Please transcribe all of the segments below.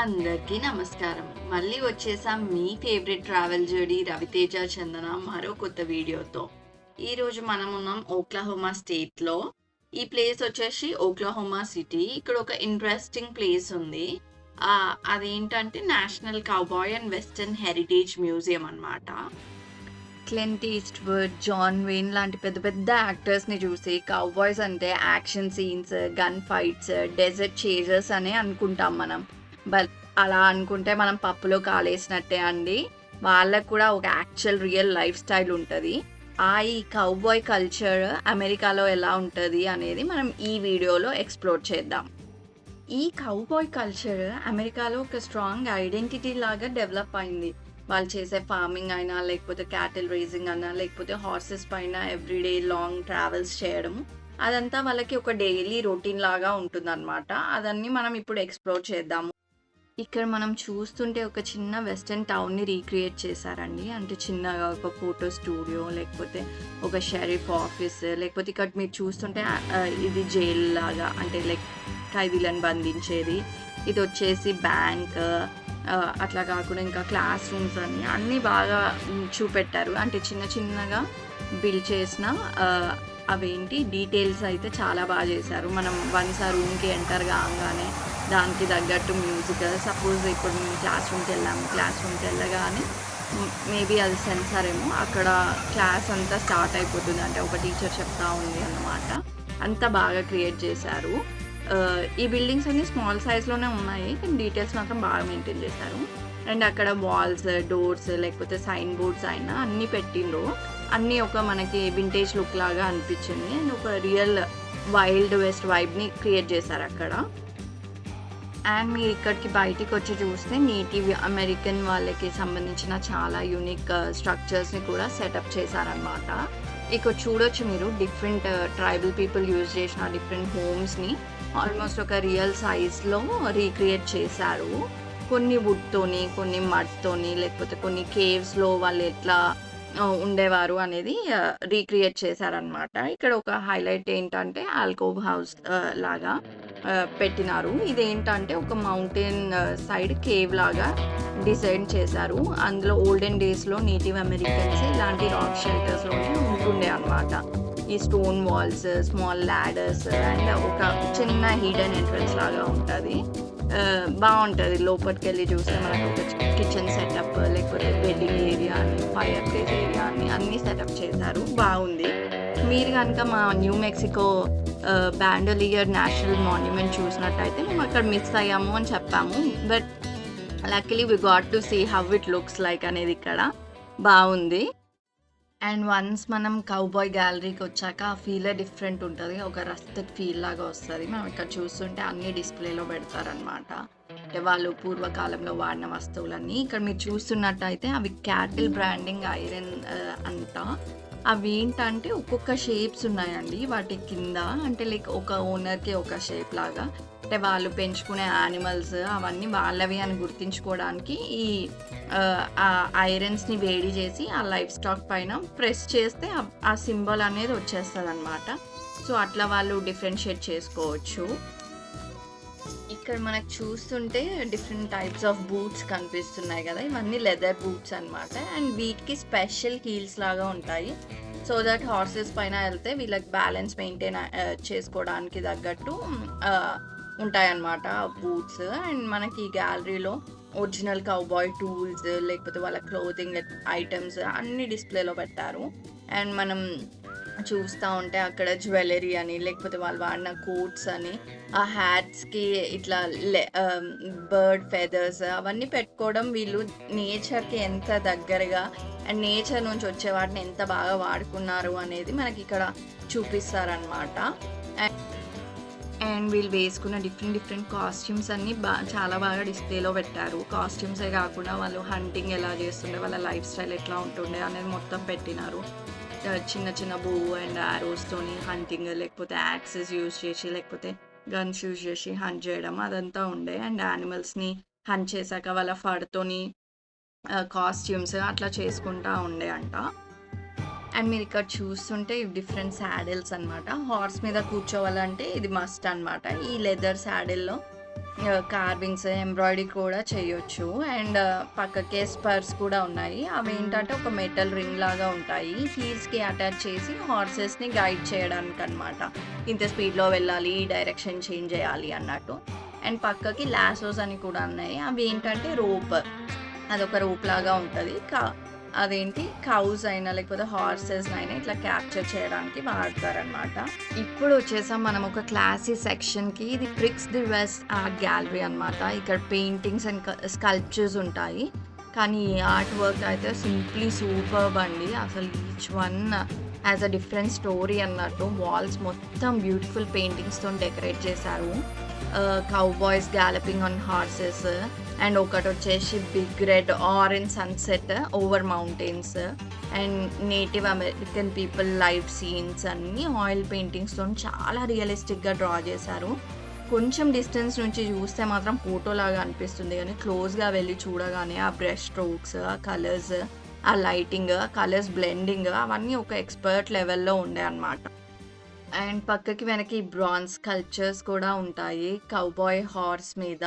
అందరికీ నమస్కారం. మళ్ళీ వచ్చేసాం మీ favourite travel journey Raviteja Chandana మరో కొత్త వీడియోతో. ఈరోజు మనం ఉన్నాం ఓక్లహోమా స్టేట్లో ఈ ప్లేస్ వచ్చేసి ఓక్లహోమా సిటీ ఇక్కడ ఒక ఇంట్రెస్టింగ్ ప్లేస్ ఉంది. అదేంటంటే national cowboy and western heritage museum అనమాట క్లెంట్ ఈస్ట్వర్డ్ జాన్ వేన్ లాంటి పెద్ద పెద్ద యాక్టర్స్ని చూసి కౌబాయ్స్ అంటే action scenes gun fights desert chasers అనే అనుకుంటాం మనం. బట్ అలా అనుకుంటే మనం పప్పులో కాలేసినట్టే అండి. వాళ్ళకు కూడా ఒక యాక్చువల్ రియల్ లైఫ్ స్టైల్ ఉంటుంది. ఆ ఈ కౌబాయ్ కల్చర్ అమెరికాలో ఎలా ఉంటుంది అనేది మనం ఈ వీడియోలో ఎక్స్ప్లోర్ చేద్దాం. ఈ కౌబాయ్ కల్చర్ అమెరికాలో ఒక స్ట్రాంగ్ ఐడెంటిటీ లాగా డెవలప్ అయింది. వాళ్ళు చేసే ఫార్మింగ్ అయినా లేకపోతే క్యాటిల్ రేసింగ్ అయినా లేకపోతే హార్సెస్ పైన ఎవ్రీడే లాంగ్ ట్రావెల్స్ చేయడం అదంతా వాళ్ళకి ఒక డైలీ రొటీన్ లాగా ఉంటుందన్నమాట. అదన్నీ మనం ఇప్పుడు ఎక్స్ప్లోర్ చేద్దాము. ఇక్కడ మనం చూస్తుంటే ఒక చిన్న వెస్టర్న్ టౌన్ని రీక్రియేట్ చేశారండి. అంటే చిన్నగా ఒక ఫోటో స్టూడియో లేకపోతే ఒక షెరీఫ్ ఆఫీస్ లేకపోతే ఇక్కడ మీరు చూస్తుంటే ఇది జైల్ లాగా అంటే లైక్ ఖైదీలను బంధించేది. ఇది వచ్చేసి బ్యాంక్ అట్లా కాకుండా ఇంకా క్లాస్ రూమ్స్ అని అన్నీ బాగా చూపెట్టారు. అంటే చిన్న చిన్నగా బిల్డ్ చేసిన అవేంటి డీటెయిల్స్ అయితే చాలా బాగా చేశారు. మనం వన్స్ ఆ రూమ్కి ఎంటర్ కాగానే దానికి తగ్గట్టు మ్యూజిక్ సపోజ్ ఇప్పుడు మేము క్లాస్ రూమ్కి వెళ్ళాము క్లాస్ రూమ్కి వెళ్ళగానే మేబీ అది సెన్సార్ ఏమో అక్కడ క్లాస్ అంతా స్టార్ట్ అయిపోతుంది. అంటే ఒక టీచర్ చెప్తా ఉంది అన్నమాట. అంతా బాగా క్రియేట్ చేశారు. ఈ బిల్డింగ్స్ అన్ని స్మాల్ సైజ్లోనే ఉన్నాయి కానీ డీటెయిల్స్ మాత్రం బాగా మెయింటైన్ చేశారు. అండ్ అక్కడ వాల్స్ డోర్స్ లేకపోతే సైన్ బోర్డ్స్ అయినా అన్నీ పెట్టిండ్రు. అన్నీ ఒక మనకి వింటేజ్ లుక్ లాగా అనిపించింది. అండ్ ఒక రియల్ వైల్డ్ వెస్ట్ వైబ్ని క్రియేట్ చేశారు అక్కడ. అండ్ మీరు ఇక్కడికి బయటికి వచ్చి చూస్తే నేటివ్ అమెరికన్ వాళ్ళకి సంబంధించిన చాలా యూనిక్ స్ట్రక్చర్స్ని uh, కూడా సెటప్ చేశారనమాట ఇక్కడ చూడొచ్చు మీరు డిఫరెంట్ ట్రైబల్ పీపుల్ యూజ్ చేసిన డిఫరెంట్ హోమ్స్ని ఆల్మోస్ట్ ఒక రియల్ సైజ్లో రీక్రియేట్ చేశారు. కొన్ని వుడ్తోని కొన్ని మడ్తోని లేకపోతే కొన్ని కేవ్స్లో వాళ్ళు ఎట్లా uh, ఉండేవారు అనేది uh, రీక్రియేట్ చేశారనమాట ఇక్కడ ఒక హైలైట్ ఏంటంటే ఆల్కోవ్ హౌస్ లాగా. పెట్టినారు. ఇదేంటంటే ఒక మౌంటైన్ సైడ్ కేవ్ లాగా డిజైన్ చేశారు. అందులో ఓల్డెన్ డేస్లో నేటివ్ అమెరికన్స్ ఇలాంటి రాక్ షెల్టర్స్లోనే ఉంటుండే అనమాట ఈ stone walls small ladders and ఒక చిన్న హీడెన్ ఎంట్రన్స్ లాగా ఉంటుంది. బాగుంటుంది. లోపలికి వెళ్ళి చూస్తే మనకు ఒక కిచెన్ సెటప్ లేకపోతే బెడ్డింగ్ ఏరియా అని ఫైర్ ప్లేస్ ఏరియా అని అన్నీ సెటప్ చేశారు. బాగుంది. మీరు కనుక మా New Mexico Bandelier National Monument చూసినట్టయితే మేము అక్కడ మిస్ అయ్యాము అని చెప్పాము. But luckily we got to see how it looks like అనేది ఇక్కడ బాగుంది. అండ్ వన్స్ మనం కౌబాయ్ గ్యాలరీకి వచ్చాక ఆ ఫీలే డిఫరెంట్ ఉంటుంది. ఒక రస్టెడ్ ఫీల్ లాగా వస్తుంది. మనం ఇక్కడ చూస్తుంటే అన్ని డిస్ప్లేలో పెడతారనమాట అంటే వాళ్ళు పూర్వకాలంలో వాడిన వస్తువులన్నీ. ఇక్కడ మీరు చూస్తున్నట్టయితే అవి క్యాటిల్ బ్రాండింగ్ ఐరన్ అంట. అవి ఏంటంటే ఒక్కొక్క షేప్స్ ఉన్నాయండి. వాటి కింద అంటే లైక్ ఒక ఓనర్కి ఒక షేప్ లాగా. అంటే వాళ్ళు పెంచుకునే యానిమల్స్ అవన్నీ వాళ్ళవి అని గుర్తించుకోవడానికి ఈ ఐరన్స్ని వేడి చేసి ఆ లైఫ్ స్టాక్ పైన ప్రెస్ చేస్తే ఆ- ఆ సింబల్ అనేది వచ్చేస్తుంది అనమాట సో అట్లా వాళ్ళు డిఫరెన్షియేట్ చేసుకోవచ్చు. ఇక్కడ మనకు చూస్తుంటే డిఫరెంట్ టైప్స్ ఆఫ్ బూట్స్ కనిపిస్తున్నాయి కదా. ఇవన్నీ లెదర్ బూట్స్ అన్నమాట. అండ్ వీటికి స్పెషల్ హీల్స్ లాగా ఉంటాయి. సో దట్ హార్సెస్ పైన వెళ్తే వీళ్ళకి బ్యాలెన్స్ మెయింటైన్ చేసుకోవడానికి తగ్గట్టు ఉంటాయన్నమాట బూట్స్ అండ్ మనకి ఈ గ్యాలరీలో ఒరిజినల్ కౌబాయ్ టూల్స్ లేకపోతే వాళ్ళ క్లోతింగ్ ఐటమ్స్ అన్ని డిస్ప్లేలో పెట్టారు. అండ్ మనం చూస్తూ ఉంటే అక్కడ జ్యువెలరీ అని లేకపోతే వాళ్ళు వాడిన కోట్స్ అని ఆ హ్యాట్స్కి ఇట్లా బర్డ్ ఫెదర్స్ um, అవన్నీ పెట్టుకోవడం వీళ్ళు నేచర్కి ఎంత దగ్గరగా అండ్ నేచర్ నుంచి వచ్చే వాటిని ఎంత బాగా వాడుకున్నారు అనేది మనకి ఇక్కడ చూపిస్తారనమాట అండ్ వీళ్ళు వేసుకున్న డిఫరెంట్ డిఫరెంట్ కాస్ట్యూమ్స్ అన్నీ బా చాలా బాగా డిస్ప్లేలో పెట్టారు. కాస్ట్యూమ్సే కాకుండా వాళ్ళు హంటింగ్ ఎలా చేస్తుండే వాళ్ళ లైఫ్ స్టైల్ ఎట్లా ఉంటుండే అనేది మొత్తం పెట్టినారు. చిన్న చిన్న బూ అండ్ ఆరోస్తోని హంటింగ్ లేకపోతే యాక్సెస్ యూజ్ చేసి లేకపోతే గన్స్ యూజ్ చేసి హంట్ చేయడం అదంతా ఉండే. అండ్ యానిమల్స్ని హంట్ చేశాక వాళ్ళ ఫడ్తోని కాస్ట్యూమ్స్ అట్లా చేసుకుంటా ఉండే అంట. అండ్ మీరు ఇక్కడ చూస్తుంటే డిఫరెంట్ శాడిల్స్ అన్నమాట. హార్స్ మీద కూర్చోవాలంటే ఇది మస్ట్ అన్నమాట. ఈ లెదర్ శాడిల్లో కార్వింగ్స్, ఎంబ్రాయిడరీ కూడా చేయొచ్చు. అండ్ పక్కకే స్పర్స్ కూడా ఉన్నాయి. అవేంటంటే ఒక మెటల్ రింగ్ లాగా ఉంటాయి. హీల్స్‌కి అటాచ్ చేసి హార్సెస్‌ని గైడ్ చేయడానికనమాట. ఇంత స్పీడ్‌లో వెళ్ళాలి, డైరెక్షన్ చేంజ్ చేయాలి అన్నట్టు. అండ్ పక్కకి లాసోస్ అని కూడా ఉన్నాయి. అవేంటంటే రోప్. అదొక రోప్ లాగా ఉంటది. క అదేంటి కౌస్ అయినా లేకపోతే హార్సెస్ అయినా ఇట్లా క్యాప్చర్ చేయడానికి వాడతారనమాట. ఇప్పుడు వచ్చేసాం మనం ఒక క్లాసీ సెక్షన్‌కి. ఇది Prix de West art gallery అనమాట. ఇక్కడ పెయింటింగ్స్ అండ్ స్కల్ప్చర్స్ ఉంటాయి. కానీ ఈ ఆర్ట్ వర్క్ అయితే సింప్లీ సూపర్బ్ అండి. అసలు each one as a different story అన్నట్టు. వాల్స్ మొత్తం బ్యూటిఫుల్ పెయింటింగ్స్తో డెకరేట్ చేశారు. Cow cowboys galloping on horses and ఒకటొచ్చేసి big red orange sunset over mountains and native American people life scenes అన్నీ oil పెయింటింగ్స్‌తోని చాలా రియలిస్టిక్‌గా డ్రా చేశారు. కొంచెం డిస్టెన్స్ నుంచి చూస్తే మాత్రం ఫోటోలాగా అనిపిస్తుంది కానీ క్లోజ్‌గా వెళ్ళి చూడగానే ఆ బ్రష్ స్ట్రోక్స్, ఆ కలర్స్, ఆ లైటింగ్, ఆ కలర్స్ బ్లెండింగ్ అవన్నీ ఒక ఎక్స్‌పర్ట్ లెవెల్‌లో ఉండే అనమాట అండ్ పక్కకి వెనక్కి బ్రాన్స్ కల్చర్స్ కూడా ఉంటాయి. కౌబాయ్ హార్స్ మీద,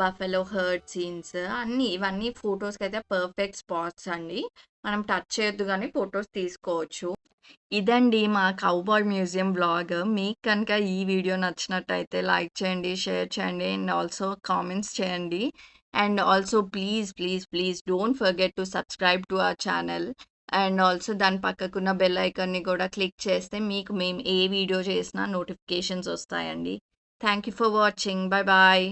బఫెలో హర్డ్ సీన్స్ అన్నీ ఇవన్నీ ఫొటోస్కి అయితే పర్ఫెక్ట్ స్పాట్స్ అండి. మనం టచ్ చేయొద్దు కానీ ఫొటోస్ తీసుకోవచ్చు. ఇదండి మా కౌబాయ్ మ్యూజియం బ్లాగ్ మీకు కనుక ఈ వీడియో నచ్చినట్టయితే లైక్ చేయండి, షేర్ చేయండి అండ్ ఆల్సో కామెంట్స్ చేయండి. And also please, please, please don't forget to subscribe to our channel. And also దాని పక్కకున్న బెల్ ఐకాన్‌ని కూడా క్లిక్ చేస్తే మీకు మేము ఏ వీడియో చేసినా నోటిఫికేషన్స్ వస్తాయండి. Thank you for watching. Bye bye